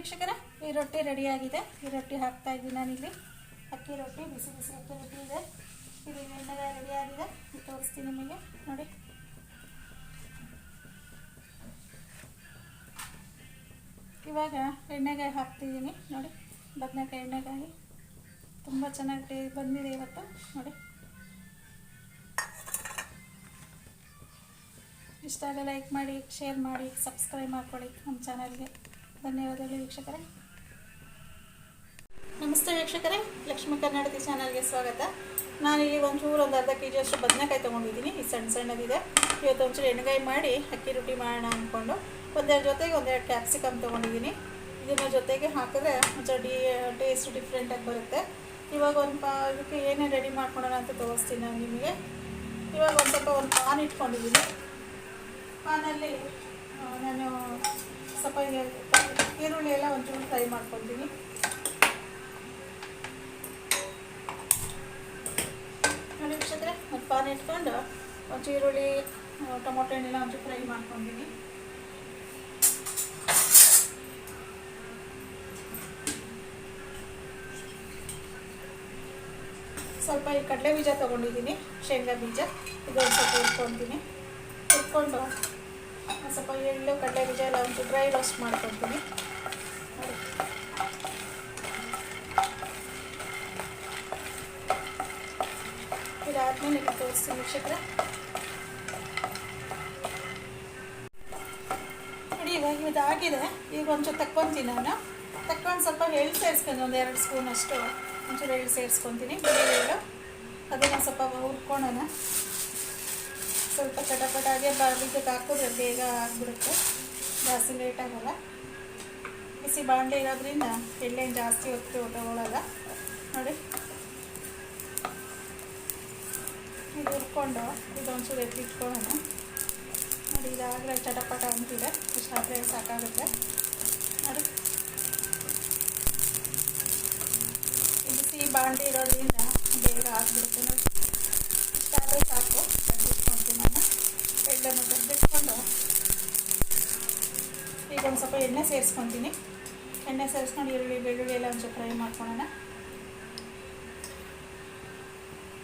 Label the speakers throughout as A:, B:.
A: ವೀಕ್ಷಕರೇ, ಈ ರೊಟ್ಟಿ ರೆಡಿಯಾಗಿದೆ. ಈ ರೊಟ್ಟಿ ಹಾಕ್ತಾ ಇದ್ದೀನಿ ನಾನಿಲ್ಲಿ. ಅಕ್ಕಿ ರೊಟ್ಟಿ, ಬಿಸಿ ಬಿಸಿ ಅಕ್ಕಿ ರೊಟ್ಟಿ ಇದೆ. ಇದು ಎಣ್ಣೆಗೆ ರೆಡಿಯಾಗಿದೆ. ತೋರಿಸ್ತೀನಿ ನಿಮಗೆ. ನೋಡಿ. ಇವಾಗ ಎಣ್ಣೆಗಾಯಿ ಹಾಕ್ತಿದ್ದೀನಿ. ನೋಡಿ, ಬದನೆಕಾಯಿ ಎಣ್ಣೆಗಾಯಿ ತುಂಬ ಚೆನ್ನಾಗಿ ಬಂದಿದೆ ಇವತ್ತು. ನೋಡಿ. ಇಷ್ಟ ಆದರೆ ಲೈಕ್ ಮಾಡಿ ಶೇರ್ ಮಾಡಿ ಸಬ್ಸ್ಕ್ರೈಬ್ ಮಾಡ್ಕೊಳ್ಳಿ ನಮ್ಮ ಚಾನಲ್ಗೆ ಧನ್ಯವಾದಗಳು ವೀಕ್ಷಕರೇ. ನಮಸ್ತೆ ವೀಕ್ಷಕರೇ, ಲಕ್ಷ್ಮೀ ಕರ್ನಾಟಕ ಚಾನಲ್ಗೆ ಸ್ವಾಗತ. ನಾನು ಒಂಚೂರು ಒಂದು ಅರ್ಧ ಕೆ ಜಿ ಅಷ್ಟು ಬದನೆಕಾಯಿ ತೊಗೊಂಡಿದ್ದೀನಿ. ಈ ಸಣ್ಣ ಸಣ್ಣದಿದೆ. ಇವತ್ತು ಒಂಚೂರು ಎಣ್ಣೆಗಾಯಿ ಮಾಡಿ ಅಕ್ಕಿ ರೊಟ್ಟಿ ಮಾಡೋಣ ಅಂದ್ಕೊಂಡು ಒಂದೆರಡು ಜೊತೆಗೆ ಒಂದೆರಡು ಕ್ಯಾಪ್ಸಿಕಮ್ ತೊಗೊಂಡಿದ್ದೀನಿ. ಇದನ್ನ ಜೊತೆಗೆ ಹಾಕಿದ್ರೆ ಒಂಚೂರು ಡಿ ಟೇಸ್ಟ್ ಡಿಫ್ರೆಂಟಾಗಿ ಬರುತ್ತೆ. ಇವಾಗ ಒಂದು ಪಾ ಏನೇನು ರೆಡಿ ಮಾಡ್ಕೊಳ್ಳೋಣ ಅಂತ ತೋರಿಸ್ತೀನಿ ನಾನು ನಿಮಗೆ. ಇವಾಗ ಒಂದು ಸ್ವಲ್ಪ ಒಂದು ಪಾನ್ ಇಟ್ಕೊಂಡಿದ್ದೀನಿ. ಪಾನಲ್ಲಿ ನಾನು ಸ್ವಲ್ಪ ಈರುಳ್ಳಿ ಎಲ್ಲ ಒಂಚೂರು ಫ್ರೈ ಮಾಡ್ಕೊತೀನಿ. ನೋಡಿ ವೀಕ್ಷಕರೇ ಮತ್ತು ಪಾನ್ ಇಟ್ಕೊಂಡು ಒಂಚೂರು ಈರುಳ್ಳಿ ಟೊಮೊಟೊ ಹಣ್ಣೆಲ್ಲ ಒಂಚೂರು ಫ್ರೈ ಮಾಡ್ಕೊತೀನಿ. ಸ್ವಲ್ಪ ಈ ಕಡಲೆ ಬೀಜ ತೊಗೊಂಡಿದ್ದೀನಿ, ಶೇಂಗಾ ಬೀಜ. ಇದೊಂದು ಸ್ವಲ್ಪ ಇಟ್ಕೊತೀನಿ ಒಂದ್ ಸ್ವಲ್ಪ ಎಳ್ಳು, ಕಡಲೆ ಬೀಜ ಎಲ್ಲ ಒಂದು ಡ್ರೈ ರೋಸ್ಟ್ ಮಾಡ್ಕೊತೀನಿ. ಇದಾದ್ಮೇಲೆ ಈಗ ತೋರಿಸ್ತೀನಿ ವೀಕ್ಷಕರೇ. ನೋಡಿ, ಇವಾಗ ಇದಾಗಿದೆ ಈಗ ಒಂಚೂರು ತಕ್ಕೊತೀನಿ ನಾನು. ತಕ್ಕೊಂಡು ಸ್ವಲ್ಪ ಎಳ್ಳು ಸೇರಿಸ್ಕೊಂಡು ಒಂದು ಎರಡು ಸ್ಪೂನ್ ಅಷ್ಟು. ಒಂಚೂರು ಎಳ್ಳು ಸೇರಿಸ್ಕೊತೀನಿ, ಬಿಳಿ ಎಳ್ಳು. ಅದನ್ನು ಸ್ವಲ್ಪ ಹುರ್ಕೊಳ್ಳೋಣ. ಸ್ವಲ್ಪ ಚಟಪಟಾಗೆ ಬಾಳಿಗೆ ಹಾಕಿದ್ರೆ ಬೇಗ ಆಗಿಬಿಡುತ್ತೆ. ಜಾಸ್ತಿ ಲೇಟ್ ಆಗಲ್ಲ. ಬಿಸಿ ಬಾಂಡೆ ಇರೋದ್ರಿಂದ ಎಣ್ಣೆ ಜಾಸ್ತಿ ಹೊತ್ತು ತಗೊಳ್ಳಲ್ಲ ನೋಡಿ. ಇದು ಹುರ್ಕೊಂಡು ಇದೊಂಚೂರು ಎತ್ತಿಟ್ಕೊಳ್ಳೋಣ ನೋಡಿ, ಇದಾಗಲೇ ಚಟಪಟ ಅಂತಿದೆ. ಇಷ್ಟಾದರೆ ಸಾಕಾಗುತ್ತೆ. ನೋಡಿ. ಬಿಸಿ ಬಾಂಡೆ ಇರೋದ್ರಿಂದ ಬೇಗ ಆಗಿಬಿಡುತ್ತೆ. ನೋಡಿ. ಇಷ್ಟಾದರೆ ಸಾಕು. ಎಳ್ಳನ್ನು ತೆಗೆದಿಟ್ಕೊಂಡು ಈಗ ಒಂದು ಸ್ವಲ್ಪ ಎಣ್ಣೆ ಸೇರಿಸ್ಕೊತೀನಿ ಎಣ್ಣೆ ಸೇರಿಸ್ಕೊಂಡು ಈರುಳ್ಳಿ ಬೆಳ್ಳುಳ್ಳಿ ಎಲ್ಲ ಒಂಚೂರು ಫ್ರೈ ಮಾಡ್ಕೊಳ್ಳೋಣ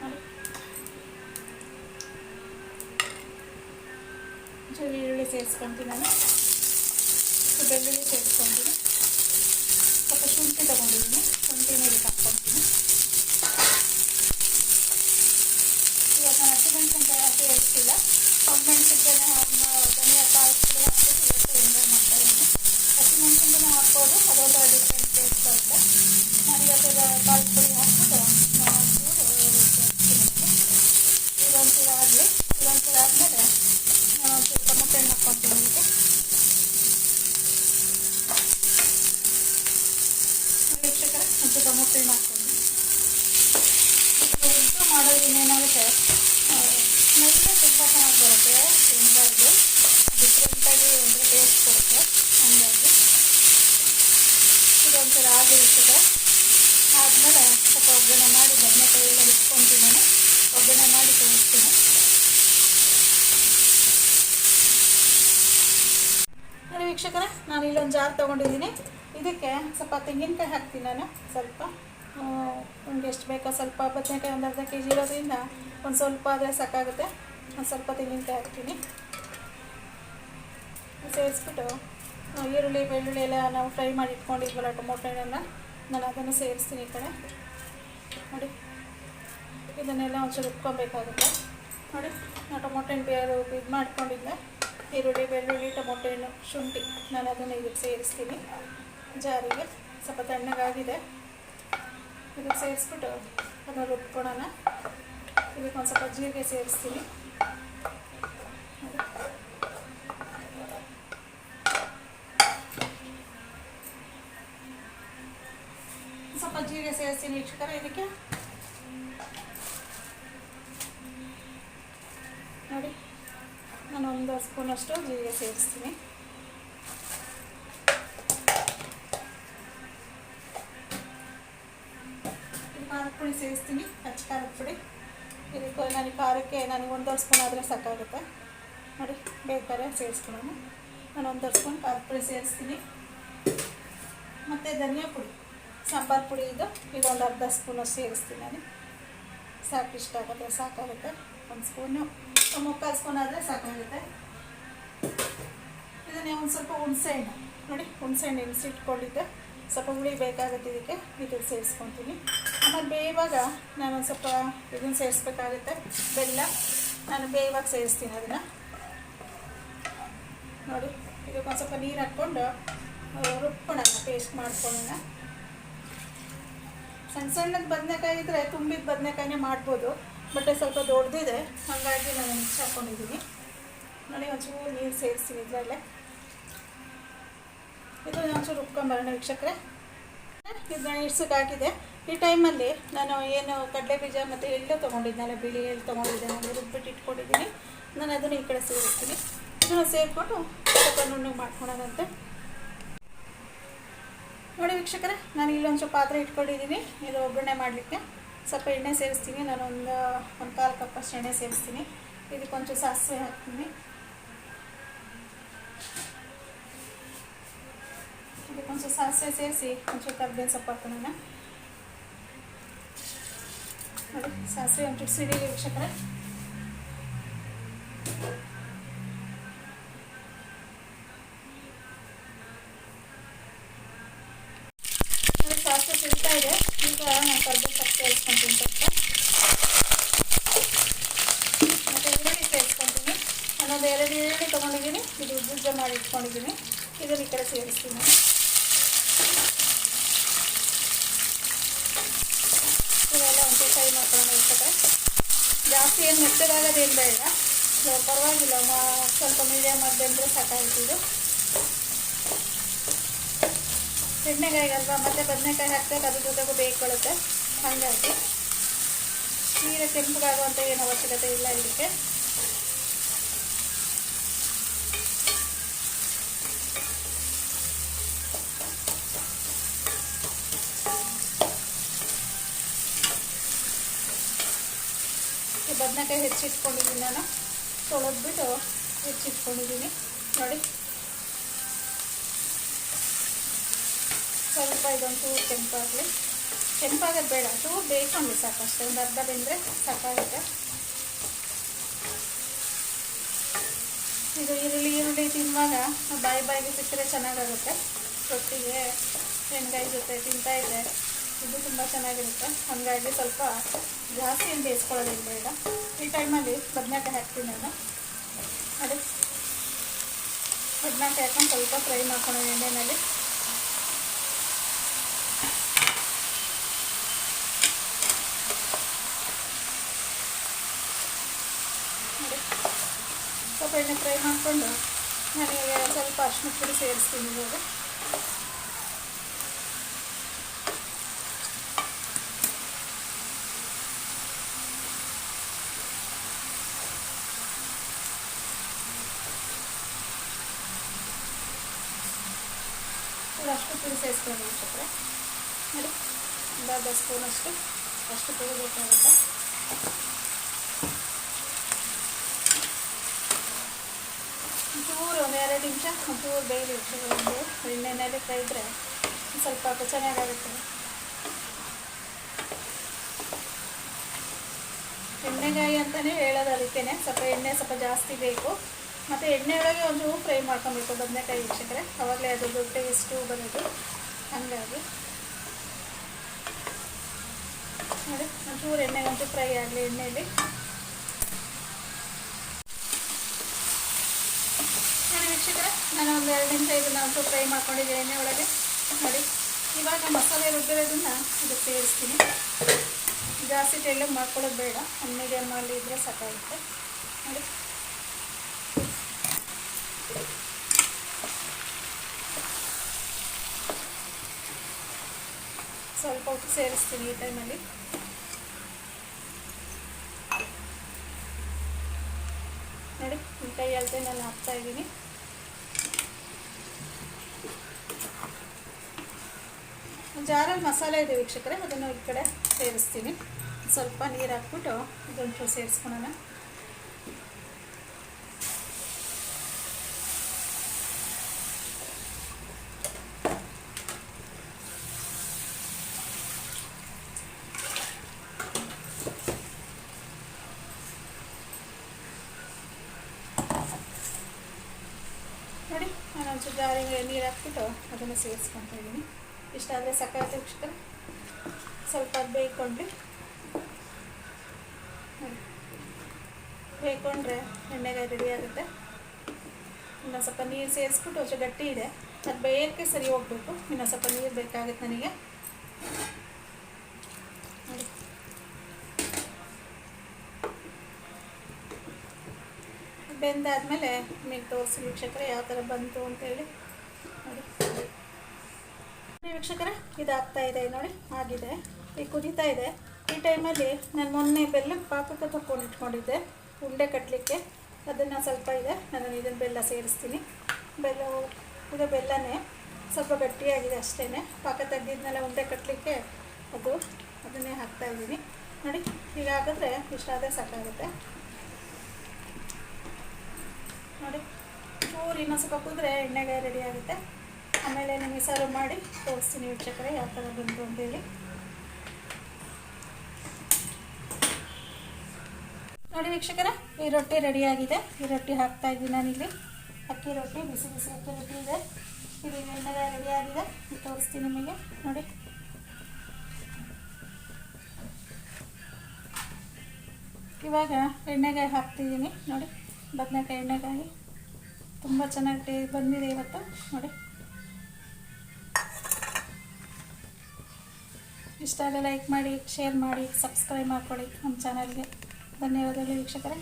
A: ನೋಡಿ ಒಂಚೂರು ಈರುಳ್ಳಿ ಸೇರಿಸ್ಕೊತೀನಿ ನಾನು ಸ್ವಲ್ಪ ಬೆಳ್ಳುಳ್ಳಿ ಸೇರಿಸ್ಕೊತೀನಿ ಸ್ವಲ್ಪ ಶುಂಠಿ ತೊಗೊಂಡಿದ್ದೀನಿ ಶುಂಠಿನ ಇದಕ್ಕೆ ಹಾಕ್ಕೊತೀನಿ ಇವತ್ತು ನಾನು ಹಸಿಮೆಣಸಿನ್ಕಾಯಿ ಹಾಕಿ ಹೇಳ್ತಿಲ್ಲ ಮೆಣಸಿನ್ಕಾಯಿ ಧನಿಯಾ ಕಾಳು ಪುಡಿ ಹಾಕ್ಬಿಟ್ಟು ಇವತ್ತು ಎಂಜಾಯ್ ಮಾಡ್ತಾ ಇದ್ದೀನಿ ಹಸಿಮೆಣಸಿನ್ಕಾಯಿ ಹಾಕ್ಬೋದು ಅದೊಂಥರ ಡಿಫ್ರೆಂಟ್ ಟೇಸ್ಟ್ ಬರುತ್ತೆ ನಾನು ಇವತ್ತು ಕಾಳು ಪುಡಿ ಹಾಕ್ಬಿಟ್ಟು ನಾನು ಒಂಚೂರು ಸೇರಿಸ್ತೀನಿ ಇದೊಂಚೂರು ಆಗಲಿ ಇದೊಂಚೂರು ಆದಮೇಲೆ ನಾನು ಒಂಚೂರು ಟೊಮೊಟೊ ಹಣ್ಣು ಹಾಕ್ಕೊತೀನಿ ಇದಕ್ಕೆ ವೀಕ್ಷಕರೇ ಒಂಚೂರು ಟೊಮೊಟೊ ಹಣ್ಣು ಹಾಕ್ತೀನಿ ಉದ್ದು ಮಾಡೋದ್ರಿಂದ ಏನಾಗುತ್ತೆ ಸ್ಮೆಲ್ ತುಂಬ ಚೆನ್ನಾಗಿ ಬರುತ್ತೆ ಶೇಂಗಾದ್ದು ಡಿಫ್ರೆಂಟಾಗಿ ಒಂಥರ ಟೇಸ್ಟ್ ಕೊಡುತ್ತೆ ಹಂಗಾಗಿ ಇದೊಂಥರ ಆಗಿ ಇರ್ತದೆ ಆದಮೇಲೆ ಸ್ವಲ್ಪ ಒಗ್ಗರಣೆ ಮಾಡಿ ಬದನೆಕಾಯಿ ಎಲ್ಲ ಇಟ್ಕೊತೀನಿ ನಾನು ಒಗ್ಗರಣೆ ಮಾಡಿ ತೋರಿಸ್ತೀನಿ ನೋಡಿ ವೀಕ್ಷಕರೇ ನಾನು ಇಲ್ಲೊಂದು ಜಾರ್ ತೊಗೊಂಡಿದ್ದೀನಿ. ಇದಕ್ಕೆ ಸ್ವಲ್ಪ ತೆಂಗಿನಕಾಯಿ ಹಾಕ್ತೀನಿ ನಾನು, ಸ್ವಲ್ಪ. ನಿಮ್ಗೆ ಎಷ್ಟು ಬೇಕೋ ಸ್ವಲ್ಪ, ಬದನೆಕಾಯಿ ಒಂದು ಅರ್ಧ ಕೆ ಜಿ ಇರೋದ್ರಿಂದ ಒಂದು ಸ್ವಲ್ಪ ಆದರೆ ಸಾಕಾಗುತ್ತೆ. ಒಂದು ಸ್ವಲ್ಪ ತೆಂಗಿನಕಾಯಿ ಹಾಕ್ತೀನಿ. ಸೇರಿಸ್ಬಿಟ್ಟು ಈರುಳ್ಳಿ, ಬೆಳ್ಳುಳ್ಳಿ ಎಲ್ಲ ನಾವು ಫ್ರೈ ಮಾಡಿ ಇಟ್ಕೊಂಡಿದ್ವಲ್ಲ ಟೊಮೊಟೊ ಹಣ್ಣನ್ನ, ನಾನು ಅದನ್ನು ಸೇರಿಸ್ತೀನಿ ಈ ಕಡೆ. ನೋಡಿ. ಇದನ್ನೆಲ್ಲ ಒಂಚೂರು ರುಬ್ಕೊಬೇಕಾಗುತ್ತೆ. ನೋಡಿ ನಾವು ಟೊಮೊಟೊ ಹಣ್ಣು ಬೇರೆ ಇದು ಮಾಡ್ಕೊಂಡಿದ್ದೆ. ಈರುಳ್ಳಿ, ಬೆಳ್ಳುಳ್ಳಿ, ಟೊಮೊಟೊ ಹಣ್ಣು ಶುಂಠಿ ನಾನು ಅದನ್ನು ಇದಕ್ಕೆ ಸೇರಿಸ್ತೀನಿ. ಜಾರಿಗೆ ಸ್ವಲ್ಪ ತಣ್ಣಗಾಗಿದೆ. ಇದಕ್ಕೆ ಸೇರಿಸ್ಬಿಟ್ಟು ಅದನ್ನು ರುಬ್ಕೊಳೋಣ ಇದಕ್ಕೆ ಒಂದು ಸ್ವಲ್ಪ ಜೀರಿಗೆ ಸೇರಿಸ್ತೀನಿ. ಸ್ವಲ್ಪ ಜೀರಿಗೆ ಸೇರಿಸ್ತೀನಿ ಇಷ್ಟು ಇದಕ್ಕೆ ನೋಡಿ ನಾನು ಒಂದು ಸ್ಪೂನಷ್ಟು ಜೀರಿಗೆ ಸೇರಿಸ್ತೀನಿ ಇದು ಖಾರದ ಪುಡಿ ಸೇರಿಸ್ತೀನಿ ಹಚ್ಚ ಖಾರದ ಪುಡಿ ಇದಕ್ಕೆ ನನಗೆ ಖಾರಕ್ಕೆ ನನಗೆ ಒಂದೂವರೆ ಸ್ಪೂನ್ ಆದರೆ ಸಾಕಾಗುತ್ತೆ ನೋಡಿ ಬೇಕಾದ್ರೆ ಸೇರಿಸ್ಕೊಳ್ಳೋಣ ನಾನು ಒಂದೂವರೆ ಸ್ಪೂನ್ ಖಾರದ ಪುಡಿ ಸೇರಿಸ್ತೀನಿ ಮತ್ತು ಧನಿಯಾ ಪುಡಿ ಸಾಂಬಾರು ಪುಡಿ ಇದು ಇದೊಂದು ಅರ್ಧ ಸ್ಪೂನಷ್ಟು ಸೇರಿಸ್ತೀನಿ ನಾನು ಸಾಕು ಇಷ್ಟ ಆಗುತ್ತೆ ಸಾಕಾಗುತ್ತೆ ಒಂದು ಸ್ಪೂನು ಮುಕ್ಕಾಲು ಸ್ಪೂನ್ ಆದರೆ ಸಾಕಾಗುತ್ತೆ. ಇದನ್ನೇ ಒಂದು ಸ್ವಲ್ಪ ಹುಣಸೆ ಹಣ್ಣು. ನೋಡಿ, ಹುಣಸೆ ಹಣ್ಣು ನೆನೆಸಿಟ್ಕೊಂಡಿದ್ದೆ ಸ್ವಲ್ಪ ಹುಳಿ ಬೇಕಾಗುತ್ತೆ ಇದಕ್ಕೆ. ಇದನ್ನು ಸೇರಿಸ್ಕೊತೀನಿ. ಆಮೇಲೆ ಬೇಯುವಾಗ ನಾನು ಸ್ವಲ್ಪ ಇದನ್ನು ಸೇರಿಸ್ಬೇಕಾಗುತ್ತೆ. ಬೆಲ್ಲ. ನಾನು ಬೇಯುವಾಗ ಸೇರಿಸ್ತೀನಿ ಅದನ್ನು. ನೋಡಿ, ಇದಕ್ಕೊಂದು ಸ್ವಲ್ಪ ನೀರು ಹಾಕ್ಕೊಂಡು ಟೇಸ್ಟ್ ಪೇಸ್ಟ್ ಮಾಡ್ಕೊಳ್ಳೋಣ. ಸಣ್ಣ ಸಣ್ಣದು ಬದನೆಕಾಯಿ ಇದ್ದರೆ ತುಂಬಿದ ಬದನೆಕಾಯಿನೇ ಮಾಡ್ಬೋದು. ಬಟ್ ಸ್ವಲ್ಪ ದೊಡ್ಡದಿದೆ ಹಾಗಾಗಿ ನಾನು ಮಿಕ್ಸ್ ಹಾಕ್ಕೊಂಡಿದ್ದೀನಿ ನೋಡಿ ಒಂಚೂರು ನೀರು ಸೇರಿಸ್ತೀನಿ ಇದರಲ್ಲೇ. ಇದು ಒಂಚೂರು ರುಬ್ಕೊಂಬರೋಣ ವೀಕ್ಷಕರೇ. ಇದನ್ನ ಇಡ್ಸಕ್ಕೆ ಹಾಕಿದೆ ಈ ಟೈಮಲ್ಲಿ ನಾನು ಏನು ಕಡಲೆ ಬೀಜ ಮತ್ತು ಎಳ್ಳು ತೊಗೊಂಡಿದ್ನಲ್ಲ, ಬಿಳಿ ಎಳ್ಳು ತೊಗೊಂಡಿದ್ದೆ ನಾನು ರುಬ್ಬಿಟ್ಟು ಇಟ್ಕೊಂಡಿದ್ದೀನಿ. ನಾನು ಅದನ್ನು ಈ ಕಡೆ ಸೇರಿಸ್ತೀನಿ. ಇದನ್ನು ಸೇರಿಕೊಂಡು ಸ್ವಲ್ಪ ನುಣ್ಣಗೆ ಮಾಡ್ಕೊಳೋದಂತೆ ನೋಡಿ ವೀಕ್ಷಕರೇ, ನಾನು ಇಲ್ಲೊಂದು ಸ್ವಲ್ಪ ಪಾತ್ರೆ ಇಟ್ಕೊಂಡಿದ್ದೀನಿ. ಇದು ಒಗ್ಗರಣೆ ಮಾಡಲಿಕ್ಕೆ. ಸ್ವಲ್ಪ ಎಣ್ಣೆ ಸೇರಿಸ್ತೀನಿ, ನಾನು ಒಂದು ಕಾಲು ಕಪ್ಪಷ್ಟು ಎಣ್ಣೆ ಸೇರಿಸ್ತೀನಿ. ಇದಕ್ಕೊಂಚೂರು ಸಾಸಿವೆ ಹಾಕ್ತೀನಿ. ಇದಕ್ಕೊಂಚೂರು ಸಾಸಿವೆ ಸೇರಿಸಿ, ಒಂಚೂರು ಕರ್ಬೇವಿನ ಸೊಪ್ಪು ಹಾಕೋಣ ಸಾಸಿವೆ ಒಂಚೂರು ಸಿಡಿ ವೀಕ್ಷಕರೇ. ಇಟ್ಕೊಂಡಿದ್ದೀನಿ ಇದನ್ನು ಈ ಕಡೆ ಸೇರಿಸ್ತೀನಿ. ಇವೆಲ್ಲ ಒಂದು ಫ್ರೈ ಮಾಡ್ಕೊಳ್ಳೋಣ ಇರ್ತದೆ ಜಾಸ್ತಿ ಏನು ಮೆತ್ತಗಾಗೋದೇನು ಬೇಡ. ಪರವಾಗಿಲ್ಲ ಸ್ವಲ್ಪ ಮೀಡಿಯಮ್ ಆಗಿ ಬೆಂದರೆ ಸಾಕಾಗ್ತಿದ್ದು ಎಣ್ಣೆಗಾಯಿಗಲ್ವಾ ಮತ್ತೆ ಬದನೆಕಾಯಿ ಹಾಕ್ಬೇಕು ಅದು ಜೊತೆಗೂ ಬೇಯ್ಕೊಳ್ಳುತ್ತೆ ಹಾಗಾಗಿ. ನೀರು ಕೆಂಪಗಾಗುವಂಥ ಏನು ಅವಶ್ಯಕತೆ ಇಲ್ಲ ಇದಕ್ಕೆ. ಬದನೆಕಾಯಿ ಹೆಚ್ಚಿಟ್ಕೊಂಡಿದ್ದೀನಿ ನಾನು. ತೊಳೆದ್ಬಿಟ್ಟು ಹೆಚ್ಚಿಟ್ಕೊಂಡಿದ್ದೀನಿ. ನೋಡಿ. ಸ್ವಲ್ಪ ಇದೊಂದು ಕೆಂಪಾಗಲಿ. ಕೆಂಪಾಗೋದು ಬೇಡ. ಚೂರು ಬೇಯ್ಕೊಂಡು ಸಾಕಷ್ಟು. ಒಂದು ಅರ್ಧ ಬೆಂದರೆ ಸಾಕಾಗುತ್ತೆ. ಇದು ಈರುಳ್ಳಿ ಈರುಳ್ಳಿ ತಿನ್ನುವಾಗ ಬಾಯಿ ಬಾಯಿಗೆ ಸಿಕ್ಕರೆ ಚೆನ್ನಾಗಾಗುತ್ತೆ. ರೊಟ್ಟಿಗೆ ಎಣ್ಗಾಯಿ ಜೊತೆ ತಿಂತಾ ಇದೆ ತುಂಬ ಚೆನ್ನಾಗಿರುತ್ತೆ. ಹಾಗಾಗಿ ಸ್ವಲ್ಪ ಜಾಸ್ತಿ ಏನು ಬೇಯಿಸ್ಕೊಳ್ಳೋದೇನು ಬೇಡ ಈ ಟೈಮಲ್ಲಿ ಬದನೆಕಾಯಿ ಹಾಕ್ತೀನಿ ನಾನು. ಅದು. ಬದನೆಕಾಯಿ ಹಾಕೊಂಡು ಸ್ವಲ್ಪ ಫ್ರೈ ಮಾಡ್ಕೊಳ್ಳೋ ಎಣ್ಣೆನಲ್ಲಿ. ಸ್ವಲ್ಪ ಎಣ್ಣೆ ಫ್ರೈ ಮಾಡಿಕೊಂಡು, ನನಗೆ ಸ್ವಲ್ಪ ಅರ್ಶಿನ ಪುಡಿ ಸೇರಿಸ್ತೀನಿ ಇವಾಗ ಅಷ್ಟು ಪುಡಿ ಸೇರಿಸ್ಕೊಂಡು ಅನ್ಸುತ್ತೆ ನೋಡಿ ಒಂದು ಅರ್ಧ ಸ್ಪೂನಷ್ಟು ಅಷ್ಟು. ಅಷ್ಟು ಬೇಕಾಗುತ್ತೆ ಚೂರು ಒಂದು ಎರಡು ನಿಮಿಷ ಚೂರು ಬೇರೆ ಒಂದು ಎಣ್ಣೆನಲ್ಲಿ ಕೈದ್ರೆ ಸ್ವಲ್ಪ ಚೆನ್ನಾಗಾಗುತ್ತೆ ಎಣ್ಣೆಗಾಯಿ ಅಂತಲೇ ಹೇಳೋದು ಅದಕ್ಕೇ ಸ್ವಲ್ಪ ಎಣ್ಣೆ ಸ್ವಲ್ಪ ಜಾಸ್ತಿ ಬೇಕು. ಮತ್ತು ಎಣ್ಣೆ ಒಳಗೆ ಒಂಚೂರು ಫ್ರೈ ಮಾಡ್ಕೊಬೇಕು. ಬದನೆಕಾಯಿ ವೀಕ್ಷಕರೆ. ಅವಾಗಲೇ ಅದ್ರದ್ದು ಟೇಸ್ಟು ಬರೋದು ಹಾಗಾಗಿ. ನೋಡಿ ಒಂಚೂರು ಎಣ್ಣೆ ಒಂಚೂರು ಫ್ರೈ ಆಗಲಿ ಎಣ್ಣೆಯಲ್ಲಿ ನೋಡಿ ವೀಕ್ಷಕರೇ ನಾನು ಒಂದು ಎರಡು ನಿಮಿಷ ಇದನ್ನು ಒಂಚೂರು ಫ್ರೈ ಮಾಡ್ಕೊಂಡಿದ್ದೆ ಎಣ್ಣೆ ಒಳಗೆ. ನೋಡಿ, ಇವಾಗ ಮಸಾಲೆ ರುಬ್ಬಿರೋದನ್ನು ಇದಕ್ಕೆ ಸೇರಿಸ್ತೀನಿ. ಜಾಸ್ತಿ ತೆಳ್ಳಗೆ ಮಾಡ್ಕೊಳ್ಳೋದು ಬೇಡ, ಒಂದು ಮೀಡಿಯಮ್ ಅಲ್ಲಿ ಇದ್ದರೆ ಸಾಕಾಗುತ್ತೆ. ನೋಡಿ. ಸ್ವಲ್ಪ ಉಪ್ಪು ಸೇರಿಸ್ತೀನಿ ಈ ಟೈಮಲ್ಲಿ ನೋಡಿ ಕೈ ನಾನು ಹಾಕ್ತಾ ಇದ್ದೀನಿ. ಜಾರಲ್ಲಿ ಮಸಾಲೆ ಇದೆ ವೀಕ್ಷಕರೇ, ಅದನ್ನು ಈ ಕಡೆ ಸೇರಿಸ್ತೀನಿ. ಸ್ವಲ್ಪ ನೀರು ಹಾಕ್ಬಿಟ್ಟು ಇದೊಂಚೂರು ಸೇರಿಸ್ಕೊಳೋಣ ನೀರು ಹಾಕ್ಬಿಟ್ಟು ಅದನ್ನು ಸೇರಿಸ್ಕೊತಾ ಇದ್ದೀನಿ ಇಷ್ಟ ಆದರೆ ಸಕ್ಕರೆ ವೀಕ್ಷಕರೇ ಸ್ವಲ್ಪ ಬೇಯ್ಕೊಂಡ್ವಿ ಬೇಯ್ಕೊಂಡ್ರೆ ಎಣ್ಣೆಗಾಯಿ ರೆಡಿ ಆಗುತ್ತೆ. ಇನ್ನೊಂದು ಸ್ವಲ್ಪ ನೀರು ಸೇರಿಸ್ಬಿಟ್ಟು ಅಷ್ಟು ಗಟ್ಟಿ ಇದೆ. ಅದು ಬೇಯೋಕ್ಕೆ ಸರಿ ಹೋಗ್ಬೇಕು. ಇನ್ನೊಂದು ಸ್ವಲ್ಪ ನೀರು ಬೇಕಾಗುತ್ತೆ ನನಗೆ. ಬೆಂದಾದ್ಮೇಲೆ ನಿಮಗೆ ತೋರಿಸಿ ವೀಕ್ಷಕರೇ ಯಾವ ಥರ ಬಂತು ಅಂತೇಳಿ ವೀಕ್ಷಕರೇ ಇದು ಆಗ್ತಾ ಇದೆ ನೋಡಿ, ಆಗಿದೆ. ಈಗ ಕುದೀತಾ ಇದೆ. ಈ ಟೈಮಲ್ಲಿ ನಾನು ಮೊನ್ನೆ ಬೆಲ್ಲ ಪಾಕಕ್ಕೆ ತಕ್ಕೊಂಡು ಇಟ್ಕೊಂಡಿದ್ದೆ. ಉಂಡೆ ಕಟ್ಟಲಿಕ್ಕೆ ಅದನ್ನು ಸ್ವಲ್ಪ ಇದೆ. ನಾನು ಇದನ್ನು ಬೆಲ್ಲ ಸೇರಿಸ್ತೀನಿ. ಬೆಲ್ಲ ಇದು ಬೆಲ್ಲನೇ. ಸ್ವಲ್ಪ ಗಟ್ಟಿಯಾಗಿದೆ ಅಷ್ಟೇ ಪಾಕ ತೆಗ್ದಿದ್ನೆಲ್ಲ ಉಂಡೆ ಕಟ್ಟಲಿಕ್ಕೆ ಅದು, ಅದನ್ನೇ ಹಾಕ್ತಾ ಇದ್ದೀನಿ. ನೋಡಿ, ಈಗ ಹಾಕಿದ್ರೆ ಇಷ್ಟ ಆದರೆ ಸಾಕಾಗುತ್ತೆ. ನೋಡಿ, ಚೂರು ಇನ್ನೊಂದು ಸ್ವಲ್ಪ ಕುದ್ರೆ ಎಣ್ಣೆಗೆ ರೆಡಿ ಆಗುತ್ತೆ. ಆಮೇಲೆ ನಿಮಗೆ ಸರ್ವ್ ಮಾಡಿ ತೋರಿಸ್ತೀನಿ ವೀಕ್ಷಕರೇ, ಯಾವ ಥರ ಬಂತು ಅಂತೇಳಿ. ನೋಡಿ ವೀಕ್ಷಕರ, ಈ ರೊಟ್ಟಿ ರೆಡಿಯಾಗಿದೆ. ಈ ರೊಟ್ಟಿ ಹಾಕ್ತಾ ಇದ್ದೀನಿ ನಾನಿಲ್ಲಿ. ಅಕ್ಕಿ ರೊಟ್ಟಿ, ಬಿಸಿ ಬಿಸಿ ಅಕ್ಕಿ ರೊಟ್ಟಿ ಇದೆ. ಇದು ಎಣ್ಣೆಗೆ ರೆಡಿಯಾಗಿದೆ. ತೋರಿಸ್ತೀನಿ ನಿಮಗೆ. ನೋಡಿ. ಇವಾಗ ಎಣ್ಣೆಗಾಯಿ ಹಾಕ್ತಿದ್ದೀನಿ. ನೋಡಿ, ಬದನೆಕಾಯಿ ಎಣ್ಣೆಗಾಯಿ. ತುಂಬ ಚೆನ್ನಾಗಿ ಬಂದಿದೆ ಇವತ್ತು. ನೋಡಿ. ಇಷ್ಟ ಲೈಕ್ ಮಾಡಿ ಶೇರ್ ಮಾಡಿ ಸಬ್ಸ್ಕ್ರೈಬ್ ಮಾಡ್ಕೊಳ್ಳಿ ನಮ್ಮ ಚಾನಲ್ಗೆ ಧನ್ಯವಾದಗಳು ವೀಕ್ಷಕರೇ.